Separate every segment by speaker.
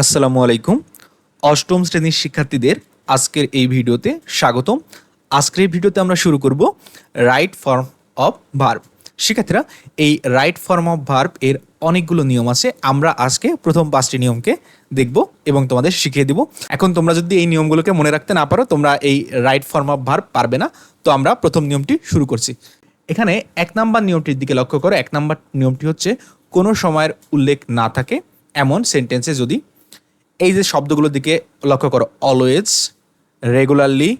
Speaker 1: আসসালামু আলাইকুম। অষ্টম শ্রেণির শিক্ষার্থীদের আজকের এই ভিডিওতে স্বাগতম। আজকের এই ভিডিওতে আমরা শুরু করব রাইট ফর্ম অফ ভার্ব শিক্ষার্থীরা, এই রাইট ফর্ম অফ ভার্ব এর অনেকগুলো নিয়ম আছে। আমরা আজকে প্রথম পাঁচটি নিয়মকে দেখব এবং তোমাদের শিখিয়ে দিব। এখন তোমরা যদি এই নিয়মগুলোকে মনে রাখতে না পারো, তোমরা এই রাইট ফর্ম অফ ভার্ব পারবে না। তো আমরা প্রথম নিয়মটি শুরু করছি। এখানে এক নাম্বার নিয়মটির দিকে লক্ষ্য করো। এক নাম্বার নিয়মটি হচ্ছে, কোনো সময়ের উল্লেখ না থাকে, এমন সেন্টেন্সে যদি এই যে শব্দগুলোর দিকে লক্ষ্য করো always regularly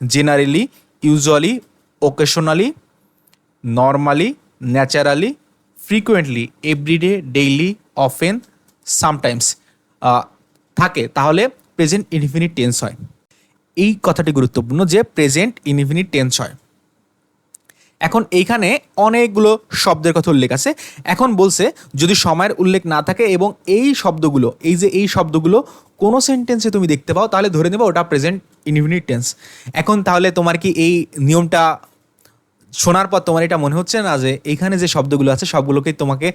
Speaker 1: generally usually occasionally normally naturally frequently every day daily often sometimes থাকে। তাহলে প্রেজেন্ট ইনফিনিট টেন্স হয়। এই কথাটি গুরুত্বপূর্ণ যে প্রেজেন্ট ইনফিনিট টেন্স হয়। এখন এইখানে অনেকগুলো শব্দের কথা উল্লেখ আছে। এখন বলছে, যদি সময়ের উল্লেখ না থাকে এবং এই শব্দগুলো, এই যে এই শব্দগুলো কোনো সেন্টেন্সে তুমি দেখতে পাও, তাহলে ধরে নেবে ওটা প্রেজেন্ট ইনফিনিট টেন্স এখন তাহলে তোমার কি এই নিয়মটা শোনার পর তোমার এটা মনে হচ্ছে না যে এইখানে যে শব্দগুলো আছে সবগুলোকে তোমাকে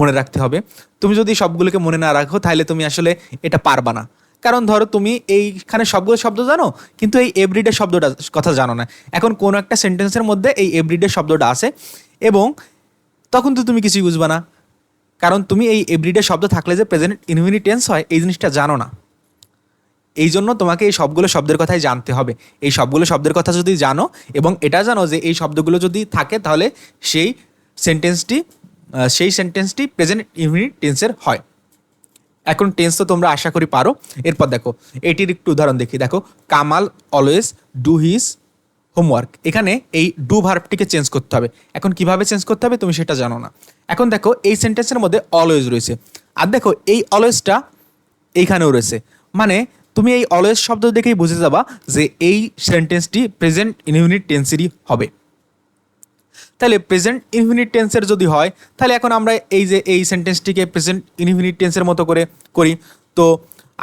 Speaker 1: মনে রাখতে হবে? তুমি যদি সবগুলোকে মনে না রাখো, তাহলে তুমি আসলে এটা পারবা না। কারণ ধরো তুমি এইখানে সবগুলো শব্দ জানো, কিন্তু এই এভরিডে শব্দটা কথা জানো না। এখন কোনো একটা সেন্টেন্সের মধ্যে এই এভরিডে শব্দটা আছে এবং তখন তো তুমি কিছুই বুঝবা না। কারণ তুমি এই এভরিডে শব্দ থাকলে যে প্রেজেন্ট ইনফিনিট টেন্স হয়, এই জিনিসটা জানো না। এই জন্য তোমাকে এই সবগুলো শব্দের কথাই জানতে হবে। এই সবগুলো শব্দের কথা যদি জানো এবং এটা জানো যে এই শব্দগুলো যদি থাকে, তাহলে সেই সেন্টেন্সটি সেই সেন্টেন্সটি প্রেজেন্ট ইনফিনিট টেন্সের হয়। এখন টেন্স তো তোমরা আশা করি পারো। এরপর দেখো, এটির একটু উদাহরণ দেখি। দেখো, Kamal always do his homework এখানে এই ডু ভার্বটিকে চেঞ্জ করতে হবে। এখন কীভাবে চেঞ্জ করতে হবে তুমি সেটা জানো না। এখন দেখো, এই সেন্টেন্সের মধ্যে অলওয়েজ রয়েছে। আর দেখো, এই অলওয়েজটা এইখানেও রয়েছে। মানে তুমি এই অলওয়েজ শব্দ দেখেই বুঝে যাবা যে এই সেন্টেন্সটি প্রেজেন্ট ইউনিট টেন্সেরই হবে। তাহলে প্রেজেন্ট ইনফিনিট টেন্সের যদি হয়, তাহলে এখন আমরা এই যে এই সেন্টেন্সটিকে প্রেজেন্ট ইনফিনিট টেন্সের মতো করে করি। তো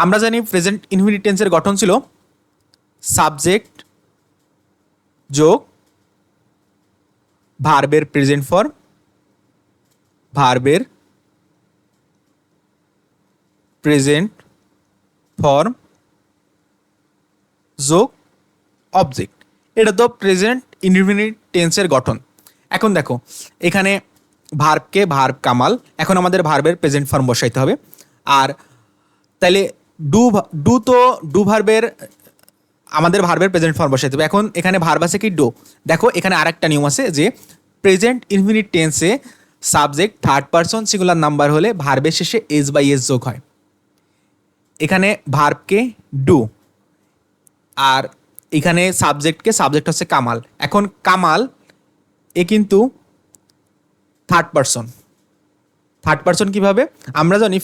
Speaker 1: আমরা জানি প্রেজেন্ট ইনফিনিট টেন্সের গঠন ছিল সাবজেক্ট যোগ ভার্বের প্রেজেন্ট ফর্ম ভার্বের প্রেজেন্ট ফর্ম যোগ অবজেক্ট এটা তো প্রেজেন্ট ইনডিফিনিট টেন্সের গঠন। এখন দেখো, এখানে ভার্বকে ভার্ব কামাল, এখন আমাদের ভার্বের প্রেজেন্ট ফর্ম বসাইতে হবে। আর তাহলে ডু ডু তো ডু ভার্বের, আমাদের ভার্বের প্রেজেন্ট ফর্ম বসাইতে হবে। এখন এখানে ভার্ব আছে কি? ডো। দেখো, এখানে আরেকটা নিয়ম আছে যে প্রেজেন্ট ইনফিনিট টেন্সে subject third person singular number হলে ভার্বের শেষে এস বাই এস যোগ হয়। এখানে ভার্বকে ডু। আর এখানে সাবজেক্টকে সাবজেক্ট হচ্ছে কামাল। এখন কামাল এ কিন্তু থার্ড পারসন থার্ড পারসন কীভাবে? আমরা জানি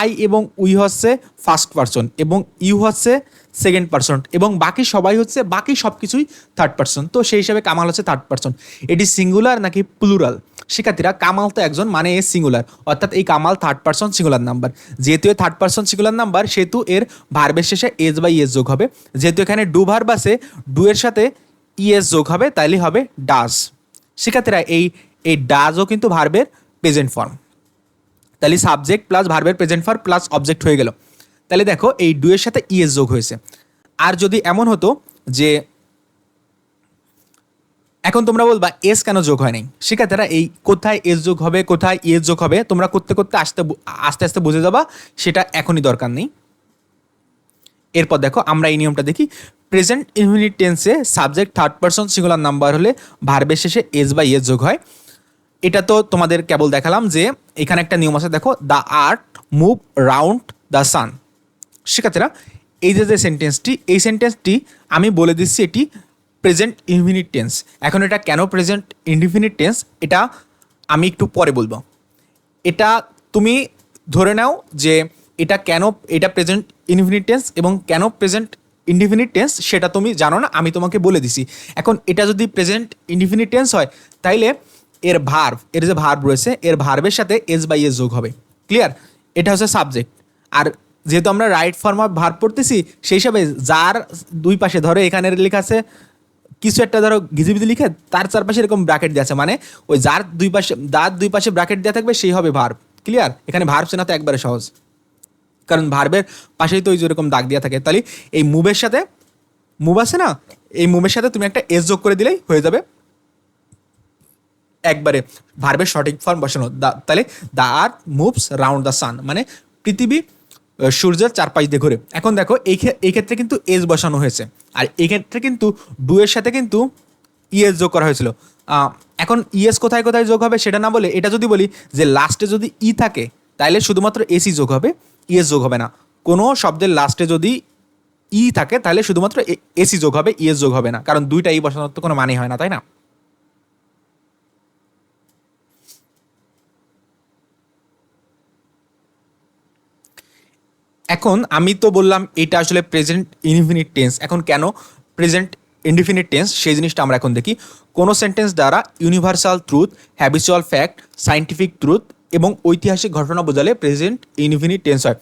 Speaker 1: আই এবং উই হচ্ছে ফার্স্ট পারসন এবং ইউ হচ্ছে সেকেন্ড পারসন এবং বাকি সবাই হচ্ছে, বাকি সব কিছুই থার্ড পারসন তো সেই হিসাবে কামাল হচ্ছে থার্ড পারসন এটি সিঙ্গুলার নাকি প্লুরাল শিক্ষার্থীরা, কামাল তো একজন মানে এ সিঙ্গুলার অর্থাৎ এই Kamal third person singular number যেহেতু এ থার্ড পারসন সিঙ্গুলার নাম্বার সেহেতু এর ভার্বের শেষে এস বাই এস যোগ হবে। যেহেতু এখানে ডু ভার্ব আছে ডু এর সাথে ইএস যোগ হবে, তাইলে হবে ডাজ শিক্ষার্থীরা এই এই ডাজও কিন্তু ভার্বের প্রেজেন্ট ফর্ম তাহলে সাবজেক্ট প্লাস ভার্বের প্রেজেন্ট ফর প্লাস অবজেক্ট হয়ে গেল। তাহলে দেখো এই ডুয়ের সাথে ইএস যোগ হয়েছে। আর যদি এমন হতো যে এখন তোমরা বলবা এস কেন যোগ হয় নাই? শিক্ষার্থীরা এই কোথায় এস যোগ হবে, কোথায় ইএস যোগ হবে, তোমরা করতে করতে আস্তে আস্তে আস্তে বুঝে যাবা, সেটা এখনই দরকার নেই। এরপর দেখো আমরা এই নিয়মটা দেখি। প্রেজেন্ট ইনফিনিট টেন্সে subject third person singular number হলে ভার্বের শেষে এস বা ইএস যোগ হয়। এটা তো তোমাদের কেবল দেখালাম যে এখানে একটা নিয়ম আছে, দেখো the earth move round the sun শিক্ষার্থীরা, এই যে যে সেন্টেন্সটি এই সেন্টেন্সটি আমি বলে দিচ্ছি এটি প্রেজেন্ট ইনফিনিট টেন্স এখন এটা কেন প্রেজেন্ট ইনডিফিনিট টেন্স এটা আমি একটু পরে বলব। এটা তুমি ধরে নাও যে এটা কেন, এটা প্রেজেন্ট ইনফিনিট টেন্স এবং কেন প্রেজেন্ট ইনডিফিনিট টেন্স সেটা তুমি জানো না, আমি তোমাকে বলে দিছি। এখন এটা যদি প্রেজেন্ট ইনডিফিনিট টেন্স হয়, তাইলে এর ভার্ব এর যে ভার্ব রয়েছে, এর ভার্বের সাথে এস বাই এস যোগ হবে। ক্লিয়ার এটা হচ্ছে সাবজেক্ট আর যেহেতু আমরা রাইট ফর্ম অফ ভার্ব পড়তেছি, সেই হিসাবে যার দুই পাশে, ধরো এখানে লেখা আছে, কিছু একটা ধরো ঘিজিবিজি লিখে, তার চারপাশে এরকম ব্র্যাকেট দেওয়া আছে। মানে ওই যার দুই পাশে, যার দুই পাশে ব্র্যাকেট দেওয়া থাকবে, সেই হবে ভার্ব ক্লিয়ার এখানে ভার্ব চেনা তো একবারে সহজ। কারণ ভার্বের পাশেই তো ওই যেরকম দাগ দেওয়া থাকে। তাহলে এই মুভের সাথে, মুভ আছে না? এই মুভের সাথে তুমি একটা এস যোগ করে দিলেই হয়ে যাবে। একবারে ভার্বের সঠিক ফর্ম বসানো। দা- তাহলে the earth moves round the sun মানে পৃথিবী সূর্যের চারপাশ দিয়ে ঘুরে। এখন দেখো, এই ক্ষে- এই ক্ষেত্রে কিন্তু এস বসানো হয়েছে। আর এই ক্ষেত্রে কিন্তু ডু এর সাথে কিন্তু ইএস যোগ করা হয়েছিল। এখন ইএস কোথায় কোথায় যোগ হবে সেটা না বলে, এটা যদি বলি যে লাস্টে যদি ই থাকে, তাহলে শুধুমাত্র এসি যোগ হবে। ইএস যোগ হবে না। কোনো শব্দের লাস্টে যদি ই থাকে, তাহলে শুধুমাত্র এসি যোগ হবে ইএস যোগ হবে না। কারণ দুইটা ই বসানোর তো কোনো মানে হয় না, তাই না? এখন আমি তো বললাম এটা আসলে প্রেজেন্ট ইনফিনিট টেন্স এখন কেন প্রেজেন্ট ইনডিফিনিট টেন্স সেই জিনিসটা আমরা এখন দেখি। কোনো সেন্টেন্স দ্বারা universal truth habitual fact scientific truth এবং ঐতিহাসিক ঘটনা বোঝালে প্রেজেন্ট ইনফিনিট টেন্স হয়।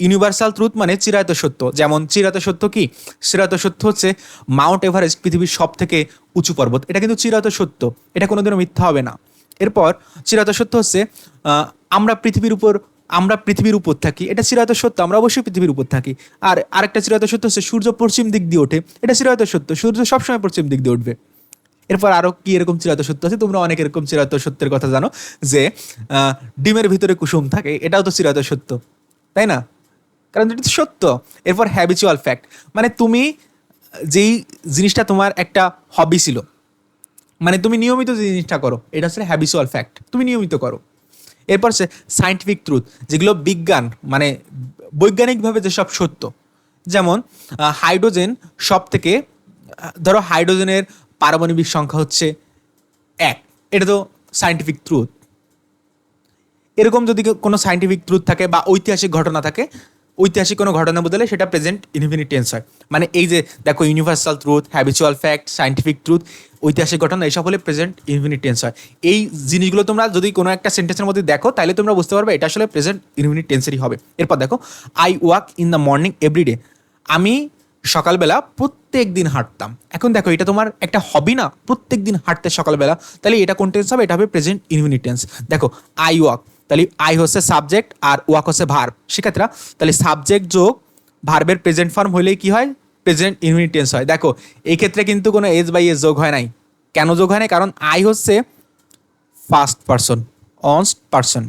Speaker 1: ইউনিভার্সাল ট্রুথ মানে চিরায়ত সত্য। যেমন চিরায়ত সত্য কি? চিরায়ত সত্য হচ্ছে মাউন্ট এভারেস্ট পৃথিবীর সব থেকে উঁচু পর্বত। এটা কিন্তু চিরায়ত সত্য। এটা কোনোদিনও মিথ্যা হবে না। এরপর চিরায়ত সত্য হচ্ছে আমরা পৃথিবীর উপর, আমরা পৃথিবীর উপর থাকি। এটা চিরায়ত সত্য। আমরা অবশ্যই পৃথিবীর উপর থাকি। আর আরেকটা চিরায়ত সত্য হচ্ছে সূর্য পশ্চিম দিক দিয়ে ওঠে। এটা চিরায়ত সত্য। সূর্য সবসময় পশ্চিম দিক দিয়ে উঠবে। এরপর আরও কি এরকম চিরায়ত সত্য আছে? তোমরা অনেক এরকম চিরায়ত সত্যের কথা জানো যে ডিমের ভিতরে কুসুম থাকে, এটাও তো চিরায়ত সত্য, তাই না? কারণ এটা তো সত্য। এরপর হ্যাবিচুয়াল ফ্যাক্ট মানে তুমি যেই জিনিসটা তোমার একটা হবি ছিল মানে তুমি নিয়মিত যে জিনিসটা করো, এটা হচ্ছে হ্যাবিচুয়াল ফ্যাক্ট তুমি নিয়মিত করো। এরপর সে সায়েন্টিফিক ট্রুথ যেগুলো বিজ্ঞান মানে বৈজ্ঞানিকভাবে যেসব সত্য, যেমন হাইড্রোজেন সব থেকে ধরো হাইড্রোজেনের পারমাণবিক সংখ্যা হচ্ছে এক। এটা তো সায়েন্টিফিক ট্রুথ এরকম যদি কোনো সায়েন্টিফিক ট্রুথ থাকে বা ঐতিহাসিক ঘটনা থাকে, ঐতিহাসিক কোনো ঘটনা বদলে সেটা প্রেজেন্ট ইনফিনিট টেন্স হয়। মানে এই যে দেখো universal truth habitual fact scientific truth ঐতিহাসিক ঘটনা এইসব হলে প্রেজেন্ট ইনফিনিট টেন্স হয়। এই জিনিসগুলো তোমরা যদি কোনো একটা সেন্টেন্সের মধ্যে দেখো তাহলে তোমরা বুঝতে পারবে এটা আসলে প্রেজেন্ট ইনফিনিট টেন্সেরই হবে। এরপর দেখো I walk in the morning every day আমি সকালবেলা প্রত্যেক দিন হাঁটতাম। এখন দেখো, এটা তোমার একটা হবি না, প্রত্যেক দিন হাঁটতে সকালবেলা। তাহলে এটা কোন টেন্স হবে? এটা হবে প্রেজেন্ট ইনফিনিট টেন্স দেখো আই ওয়াক তাহলে আই হচ্ছে সাবজেক্ট আর ওয়াক হচ্ছে ভার্ব সেক্ষেত্রে তাহলে সাবজেক্ট যোগ ভার্বের প্রেজেন্ট ফর্ম হলেই কি হয়? প্রেজেন্ট ইনফিনিট টেন্স হয়। দেখো এই ক্ষেত্রে কিন্তু কোনো এজ বাই এজ যোগ হয় নাই। কেন যোগ হয় নাই? কারণ আই হচ্ছে ফার্স্ট পারসন অনস্ট পারসন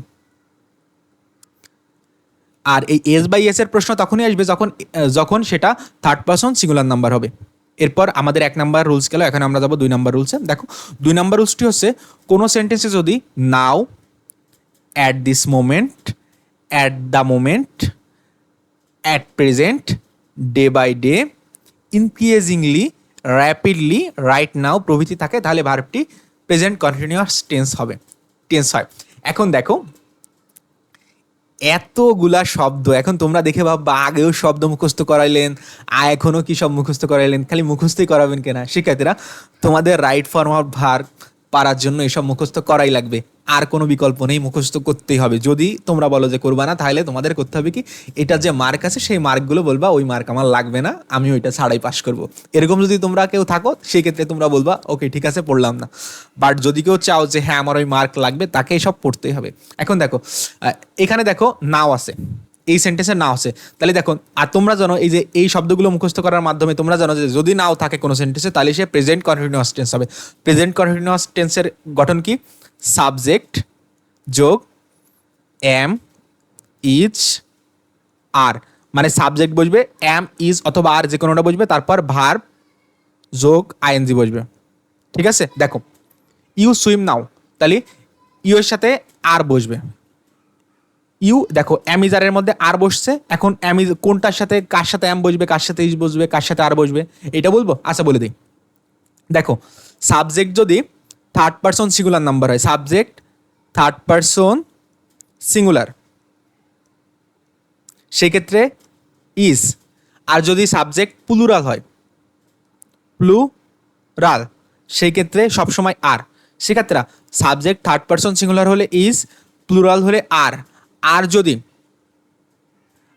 Speaker 1: আর এই এস বাই এস এর প্রশ্ন তখনই আসবে যখন যখন সেটা থার্ড পারসন সিঙ্গুলার নাম্বার হবে। এরপর আমাদের এক নাম্বার রুলস গেল, এখন আমরা যাব দুই নাম্বার রুলসে দেখো, দুই নাম্বার রুলসটি হচ্ছে, কোনো সেন্টেন্সে যদি now at this moment at the moment at present day by day increasingly rapidly right now প্রভৃতি থাকে, তাহলে ভার্বটি প্রেজেন্ট কন্টিনিউয়াস টেন্স হবে। টেন্স হয়। এখন দেখো এতগুলা শব্দ, এখন তোমরা দেখে ভাববা, আগেও শব্দ মুখস্থ করাইলেন আর এখনও কি সব মুখস্থ করাইলেন, খালি মুখস্থই করাবেন কিনা। শিক্ষার্থীরা, তোমাদের রাইট ফর্ম অফ ভার পারার জন্য এসব মুখস্থ করাই লাগবে। আর কোনো বিকল্প নেই, মুখস্থ করতেই হবে। যদি তোমরা বলো যে করবা না, তাহলে তোমাদের করতে হবে কি, এটা যে মার্ক আছে, সেই মার্কগুলো বলবা, ওই মার্ক আমার লাগবে না আমি ওইটা ছাড়াই পাস করব। এরকম যদি তোমরা কেউ থাকো সেই ক্ষেত্রে তোমরা বলবা ওকে ঠিক আছে, পড়লাম না। বাট যদি কেউ চাও যে হ্যাঁ আমার ওই মার্ক লাগবে, তাকে সব পড়তেই হবে। এখন দেখো এখানে দেখো, নাও আছে। এই সেন্টেন্সে নাও আছে। তাহলে দেখো, আর তোমরা জানো, এই যে, এই শব্দগুলো মুখস্থ করার মাধ্যমে তোমরা জানো যে, যদি নাও থাকে কোনো সেন্টেন্সে তাহলে সে প্রেজেন্ট কন্টিনিউয়াস টেন্স হবে। প্রেজেন্ট কন্টিনিউয়াস টেন্সের গঠন কি? সাবজেক্ট যোগ এম ইজ আর। মানে সাবজেক্ট বসবে এম ইজ অথবা আর যে কোনোটা বসবে, তারপর ভার যোগ আইএনজি বসবে। ঠিক আছে? দেখো, ইউ সুইম নাও, তাহলে ইউ এর সাথে আর বসবে। ইউ, দেখো অ্যামিজারের মধ্যে আর বসছে, এখন অ্যামিজ কোনটার সাথে, কার সাথে অ্যাম বসবে, কার সাথে ইজ বসবে, কার সাথে আর বসবে, এটা বলব? আচ্ছা বলে দিই। দেখো, সাবজেক্ট যদি থার্ড পারসন সিঙ্গুলার নাম্বার হয়। সাবজেক্ট থার্ড পারসন সিঙ্গুলার সেক্ষেত্রে ইজ আর যদি সাবজেক্ট প্লুরাল হয় প্লুরাল সেই ক্ষেত্রে সবসময় আর সেক্ষেত্রে সাবজেক্ট থার্ড পারসন সিঙ্গুলার হলে ইজ প্লুরাল হলে আর আর যদি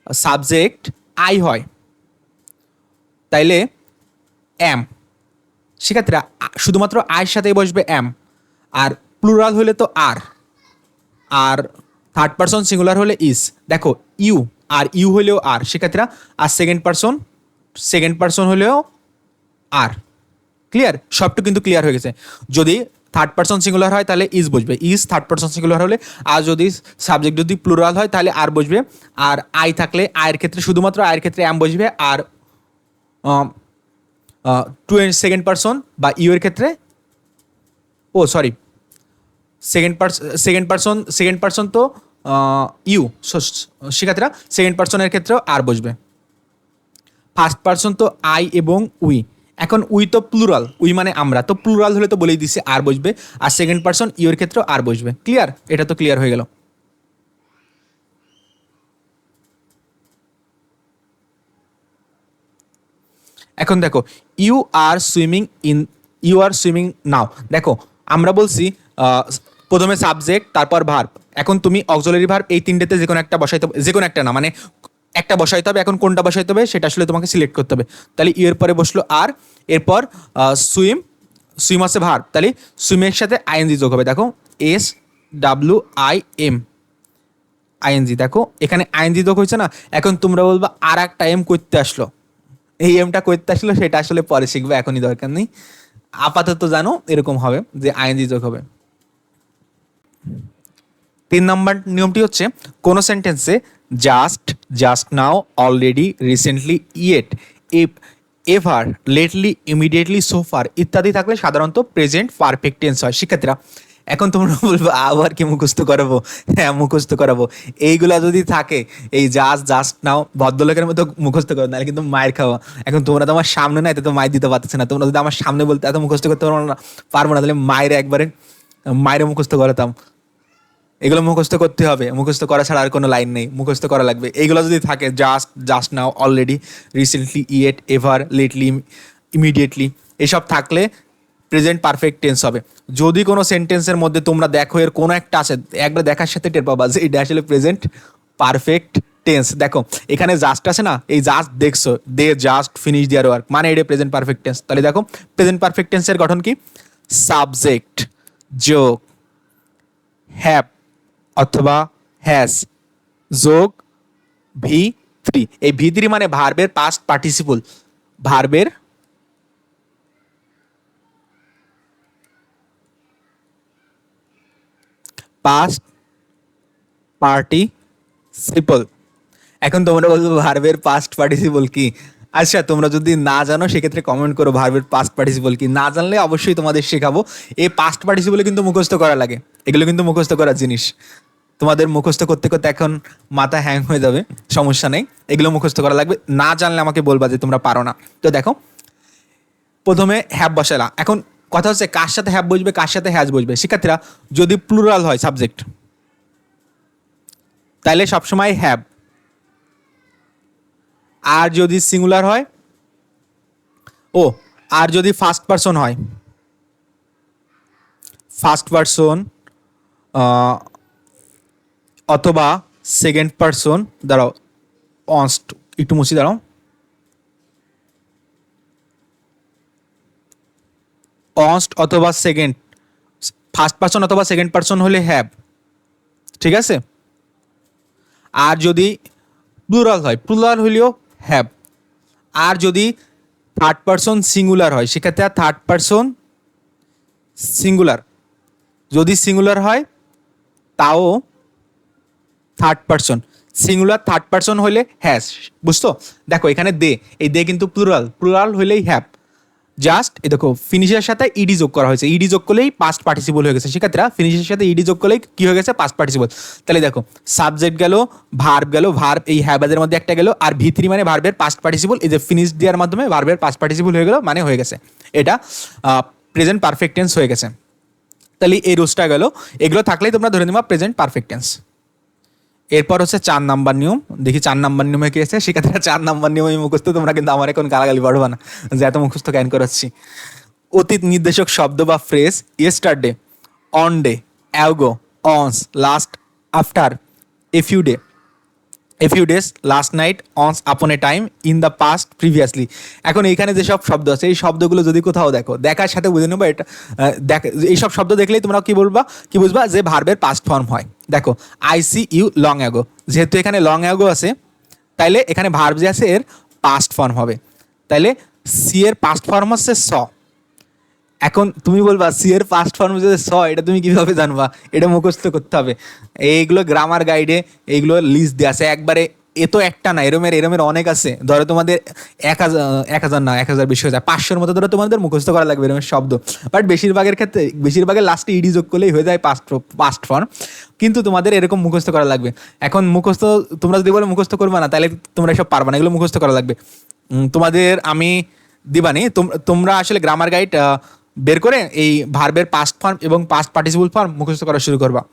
Speaker 1: সাবজেক্ট আই হয়, তাইলে এম আ- শুধুমাত্র আয়ের সাথেই বসবে এম, আর প্লুরাল হলে তো আর আর থার্ড পারসন সিঙ্গুলার হলে ইস দেখো, ইউ, আর ইউ হলেও আর। শিক্ষার্থীরা, আর সেকেন্ড পার্সন সেকেন্ড পার্সন হলেও আর। ক্লিয়ার? সবটুকু কিন্তু ক্লিয়ার হয়ে গেছে। যদি থার্ড পার্সন সিঙ্গুলার হয়, তাহলে ইজ বসবে। ইজ থার্ড পার্সন সিঙ্গুলার হলে, আর যদি সাবজেক্ট যদি প্লুরাল হয়, তাহলে আর বসবে। আর আই থাকলে, আয়ের ক্ষেত্রে শুধুমাত্র আয়ের ক্ষেত্রে অ্যাম বসবে, আর টু সেকেন্ড পার্সন বা ইউ এর ক্ষেত্রে, ও সরি সেকেন্ড পার্স সেকেন্ড পার্সন সেকেন্ড পার্সন তো ইউ শিক্ষার্থীরা সেকেন্ড পার্সনের ক্ষেত্রেও আর বসবে। ফার্স্ট পার্সন তো আই এবং উই এখন উই তো প্লুরাল উই মানে আমরা। তো প্লুরাল হলে তো বলেই দিছি আর বসবে, আর সেকেন্ড পার্সন ইউর ক্ষেত্রেও আর বসবে। ক্লিয়ার এটা তো ক্লিয়ার হয়ে গেল। এখন দেখো you are swimming in you are swimming now দেখো, আমরা বলছি প্রথমে সাবজেক্ট তারপর ভার্ব এখন তুমি অক্সিলারি ভার্ব এই তিনটেতে যে কোনো একটা বসাইতে যে কোনো একটা না মানে একটা বসাইতে হবে, এখন কোনটা বসাইতে হবে, সেটা আসলে তোমাকে সিলেক্ট করতে হবে। তাহলে এর পরে বসল আর এরপর সুইম সুইম আছে ভার্ব তাহলে সুইমের সাথে আইএনজি যোগ হবে। দেখো S W I M ING দেখো, এখানে আইএনজি যোগ হয়েছে না? এখন তোমরা বলবা আর একটা এম করতে আসলো। এই এমটা করতে আসলো সেটা আসলে পরে শিখবে, এখনই দরকার নেই। আপাতত জানো, এরকম হবে যে আইএনজি যোগ হবে। তিন নম্বর নিয়মটি হচ্ছে, কোনো সেন্টেন্সে just just now already recently yet F ever lately immediately so far ইত্যাদি থাকলে সাধারণত প্রেজেন্ট পারফেক্ট টেন্স হয়। শিক্ষার্থীরা এখন তোমরা বলব, আবার কি মুখস্থ করাবো? হ্যাঁ মুখস্থ করাবো। এইগুলা যদি থাকে, এই জাস্ট জাস্ট নাও, ভদ্রলোকের মতো মুখস্থ করো, নাহলে কিন্তু মায়ের খাওয়া। এখন তোমরা তো আমার সামনে না নাই তো মায়ের দিতে পারতেছে না। তোমরা যদি আমার সামনে বলতে এত মুখস্থ করতে পারব না পারব না, তাহলে মায়ের একবারে, মায়ের মুখস্থ করাতাম। এগুলো মুখস্থ করতে হবে। মুখস্থ করা ছাড়া আর কোনো লাইন নেই। মুখস্থ করা লাগবে। এইগুলো যদি থাকে just just now already recently yet ever lately immediately এসব থাকলে প্রেজেন্ট পারফেক্ট টেন্স হবে। যদি কোনো সেন্টেন্সের মধ্যে তোমরা দেখো এর কোনো একটা আছে, একবার দেখার সাথে টের পাবা যে এটা আসলে প্রেজেন্ট পারফেক্ট টেন্স দেখো, এখানে জাস্ট আছে না, এই জাস্ট দেখছ they just finish their work মানে এটা প্রেজেন্ট পারফেক্ট টেন্স তাহলে দেখো প্রেজেন্ট পারফেক্ট টেন্সের গঠন কি? সাবজেক্ট যোগ হ্যাপ অথবা হ্যাজ যোগ ভি থ্রি এই ভি থ্রি মানে ভার্বের পাস্ট পার্টিসিপল ভার্বের পাস্ট পার্টিসিপল এখন তোমরা বলব ভার্বের পাস্ট পার্টিসিপল কি? আচ্ছা তোমরা যদি না জানো, সেক্ষেত্রে কমেন্ট করো ভার্বের পাস্ট পার্টিসিপল কি। না জানলে অবশ্যই তোমাদের শেখাবো। এই পাস্ট পার্টিসিপলে কিন্তু মুখস্থ করা লাগে। এগুলো কিন্তু মুখস্থ করার জিনিস। তোমাদের মুখস্থ করতে করতে এখন মাথা হ্যাং হয়ে যাবে। সমস্যা নেই। এগুলো মুখস্থ করা লাগবে। না জানলে আমাকে বলবা যে তোমরা পারো না। তো দেখো, প্রথমে হ্যাব বসালা এখন কথা হচ্ছে কার সাথে হ্যাব বসবে, কার সাথে হ্যাজ বসবে। শিক্ষার্থীরা, যদি প্লুরাল হয় সাবজেক্ট তাহলে সবসময় হ্যাব আর যদি সিঙ্গুলার হয়, ও, আর যদি ফার্স্ট পারসন হয় ফার্স্ট পারসন অথবা সেকেন্ড পারসন দাঁড়াও অনস্ট একটু মুছি দাঁড়াও। অনস্ট অথবা সেকেন্ড ফার্স্ট পারসন অথবা সেকেন্ড পারসন হলে হ্যাভ ঠিক আছে? আর যদি প্লুরাল হয় প্লুরাল হলেও হ্যাভ আর যদি থার্ড পারসন সিঙ্গুলার হয়, সেক্ষেত্রে থার্ড পারসন সিঙ্গুলার যদি সিঙ্গুলার হয়, তাও third person singular third person হলে হ্যাস বুঝতো দেখো এখানে দে এই দে কিন্তু প্লুরাল প্লুরাল হলেই হ্যাভ জাস্ট এ দেখো ফিনিশের সাথে ইডি যোগ করা হয়েছে। ইডি যোগ করলেই পাস্ট পার্টিসিপল হয়ে গেছে। শিক্ষার্থীরা ফিনিশের সাথে ইডি যোগ করলেই কি হয়ে গেছে? পাস্ট পার্টিসিপল তাহলে দেখো সাবজেক্ট গেল ভার্ব গেল ভার্ব এই হ্যাবাদের মধ্যে একটা গেল, আর ভি থ্রি মানে ভার্বের পাস্ট পার্টিসিপল এই যে ফিনিশ দেওয়ার মাধ্যমে ভার্বের পাস্ট পার্টিসিপল হয়ে গেল মানে হয়ে গেছে। এটা প্রেজেন্ট পারফেক্ট টেন্স হয়ে গেছে। তাহলে এই রোজটা গেল। এগুলো থাকলেই তোমরা ধরে নেবা প্রেজেন্ট পারফেক্ট টেন্স এরপর হচ্ছে চার নাম্বার নিয়ম। দেখি চার নাম্বার নিয়মে কি আছে সেক্ষেত্রে চার নাম্বার নিয়মে মুখস্থ। তোমরা কিন্তু আমার এখন গালাগালি পারবা না। যে এত মুখস্থ জ্ঞান করাচ্ছি? অতীত নির্দেশক শব্দ বা phrase yesterday one day ago once last after a few day a few days last night once upon a time in the past previously এখন এইখানে যেসব শব্দ আছে, এই শব্দগুলো যদি কোথাও দেখো, দেখার সাথে বুঝে নেব এটা দেখ এইসব শব্দ দেখলেই তোমরা কি বলবা? কি বুঝবা? যে ভার্বের পাস্ট ফর্ম হয়। দেখো আইসি ইউ লং অ্যাগো যেহেতু এখানে লং অ্যাগো আছে, তাইলে এখানে ভার্ব যে আছে, এর পাস্ট ফর্ম হবে। তাইলে সি এর পাস্ট ফর্ম হচ্ছে স। এখন তুমি বলবা সি এর পাস্ট ফর্ম যদি স, এটা তুমি কীভাবে জানবা? এটা মুখস্থ করতে হবে। এইগুলো গ্রামার গাইডে এইগুলো লিস্ট দেওয়া আছে। একবারে এ তো একটা না, এরমের এরমের অনেক আছে। ধরো তোমাদের এক হাজার এক হাজার না, এক হাজার বেশি হয়ে যায় পাঁচশোর মতো ধরো তোমাদের মুখস্থ করা লাগবে এরমের শব্দ। বাট বেশিরভাগের ক্ষেত্রে, বেশিরভাগের লাস্টে ইডি যোগ করলেই হয়ে যায় পাস্ট পাস্ট ফর্ম কিন্তু তোমাদের এরকম মুখস্থ করা লাগবে। এখন মুখস্থ, তোমরা যদি বলে মুখস্থ করবে না, তাহলে তোমরা সব পারবে না, এগুলো মুখস্থ করা লাগবে। তোমাদের আমি দিবানি তোম- তোমরা আসলে গ্রামার গাইড বের করে এই ভার্বের পাস্ট ফর্ম এবং পাস্ট পার্টিসিপল ফর্ম মুখস্থ করা শুরু করবা।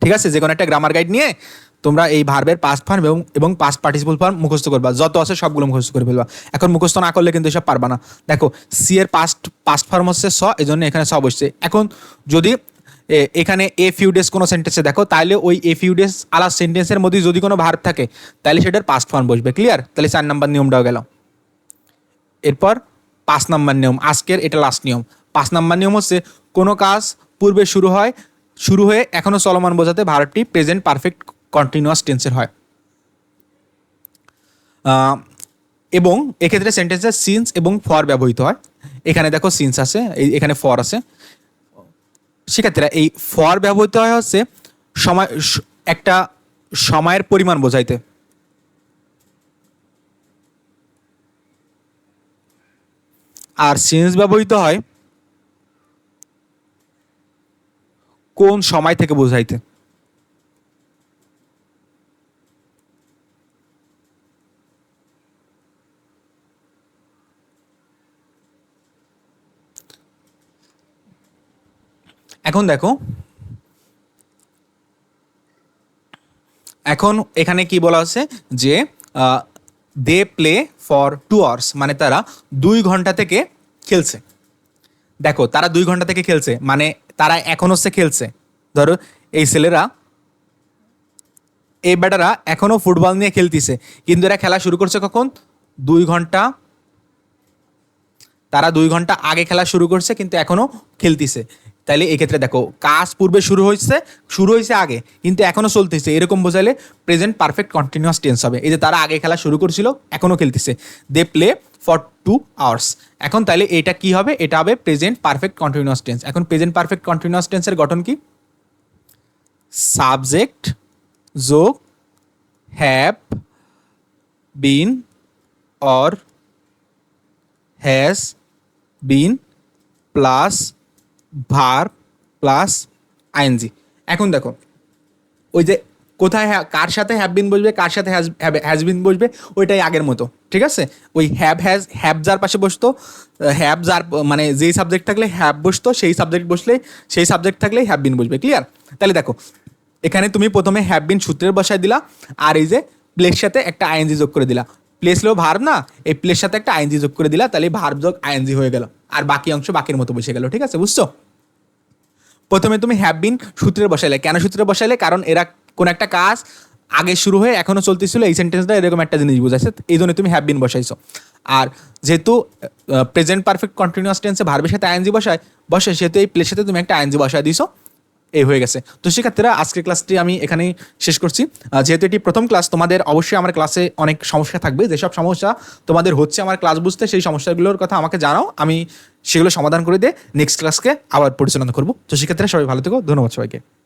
Speaker 1: ঠিক আছে? যে কোনো একটা গ্রামার গাইড নিয়ে তোমরা এই ভার্বের পাস্ট ফর্ম এবং এবং পাস্ট পার্টিসিপল ফর্ম মুখস্থ করবা। যত আছে সবগুলো মুখস্থ করে ফেলবা। এখন মুখস্থ না করলে কিন্তু এসব পারবা না। দেখো সি এর পাস্ট পাস্ট ফর্ম হচ্ছে স এই জন্য এখানে স বসছে। এখন যদি এখানে এ ফিউ ডেজ কোনো সেন্টেন্সে দেখো তাহলে ওই এ ফিউ ডেজ আলা সেন্টেন্সের মধ্যে যদি কোনো ভার্ব থাকে তাহলে সেটার পাস্ট ফর্ম বসবে। ক্লিয়ার তাহলে চার নাম্বার নিয়মটাও গেল। এরপর পাঁচ নাম্বার নিয়ম। আজকের এটা লাস্ট নিয়ম। পাঁচ নাম্বার নিয়ম হচ্ছে, কোনো কাজ পূর্বে শুরু হয়, শুরু হয়ে এখনও চলমান বোঝাতে ভারতটি প্রেজেন্ট পারফেক্ট কন্টিনিউয়াস টেন্সের হয়। এবং এক্ষেত্রে সেন্টেন্সে সিন্স এবং ফর ব্যবহৃত হয়। এখানে দেখো সিন্স আছে এখানে ফর আছে। সেক্ষেত্রে এই ফর ব্যবহৃত হয় হচ্ছে সময়, একটা সময়ের পরিমাণ বোঝাইতে। আর সিন্স ব্যবহৃত হয় কোন সময় থেকে বোঝাইতে। এখন দেখো। এখন এখানে কি বলা আছে? যে they play for two hours মানে তারা দুই ঘণ্টা থেকে খেলছে। দেখো, তারা দুই ঘণ্টা থেকে খেলছে মানে তারা এখন হচ্ছে খেলছে। ধরো, এই ছেলেরা, এই ব্যাটারা এখনও ফুটবল নিয়ে খেলতিছে। কিন্তু এরা খেলা শুরু করছে কখন? দুই ঘণ্টা, তারা দুই ঘণ্টা আগে খেলা শুরু করছে, কিন্তু এখনও খেলতিছে। তাইলে এক্ষেত্রে দেখো, কাজ পূর্বে শুরু হয়েছে শুরু হয়েছে আগে, কিন্তু এখনও চলতেছে। এরকম বোঝালে প্রেজেন্ট পারফেক্ট কন্টিনিউয়াস টেন্স হবে। এই যে তারা আগে খেলা শুরু করছিল এখনও খেলতেছে। They play for two hours এখন তাহলে এটা কি হবে? এটা হবে প্রেজেন্ট পারফেক্ট কন্টিনিউয়াস টেন্স এখন প্রেজেন্ট পারফেক্ট কন্টিনিউয়াস টেন্সের গঠন কি? সাবজেক্ট যোগ have been or has been plus verb plus ING. এখন দেখো, ওই যে কোথায় কার সাথে হ্যাভ বিন বসবে, কার সাথে হ্যাজ হ্যাজ বিন বসবে, ওইটাই আগের মতো, ঠিক আছে? ওই হ্যাভ হ্যাজ হ্যাভ যার পাশে বসতো হ্যাভ যার মানে যেই সাবজেক্ট থাকলে হ্যাভ বসতো, সেই সাবজেক্ট বসলে, সেই সাবজেক্ট থাকলেই হ্যাভ বিন বসবে ক্লিয়ার তাহলে দেখো, এখানে তুমি প্রথমে হ্যাভ বিন সূত্রের বসায় দিলা, আর এই যে প্লেস সাথে একটা আইএনজি যোগ করে দিলা। প্লেস হলো ভার্ব না, এই প্লেস সাথে একটা আইএনজি যোগ করে দিলা, তাহলে ভার্ব যোগ আইএনজি হয়ে গেল। আর বাকি অংশ বাকির মতো বসে গেল, ঠিক আছে, বুঝছ? প্রথমে তুমি হ্যাভ বিন সূত্রে বসাইলে। কেন সূত্রে বসাইলে? কারণ এরা কোন একটা কাজ আগে শুরু হয়ে এখনও চলতেছিল, এই সেন্টেন্সটা এরকম একটা জিনিস বুঝাইছে, এই জন্য তুমি হ্যাভ বিন বসাইছো। আর যেহেতু প্রেজেন্ট পারফেক্ট কন্টিনিউয়াস টেন্সে ভার্বের সাথে আইএনজি বসায়, বসে, সেহেতু এই প্লেসের সাথে তুমি একটা আইএনজি বসায় দিছো। এই হয়ে গেছে। তো শিক্ষার্থীরা, আজকের ক্লাসটি আমি এখানেই শেষ করছি। যেহেতু এটি প্রথম ক্লাস, তোমাদের অবশ্যই আমার ক্লাসে অনেক সমস্যা থাকবে। যেসব সমস্যা তোমাদের হচ্ছে আমার ক্লাস বুঝতে, সেই সমস্যাগুলোর কথা আমাকে জানাও। আমি সেগুলো সমাধান করে দিয়ে নেক্সট ক্লাসকে আবার পরিচালনা করব। তো শিক্ষার্থীরা, সবাই ভালো থেকো। ধন্যবাদ সবাইকে।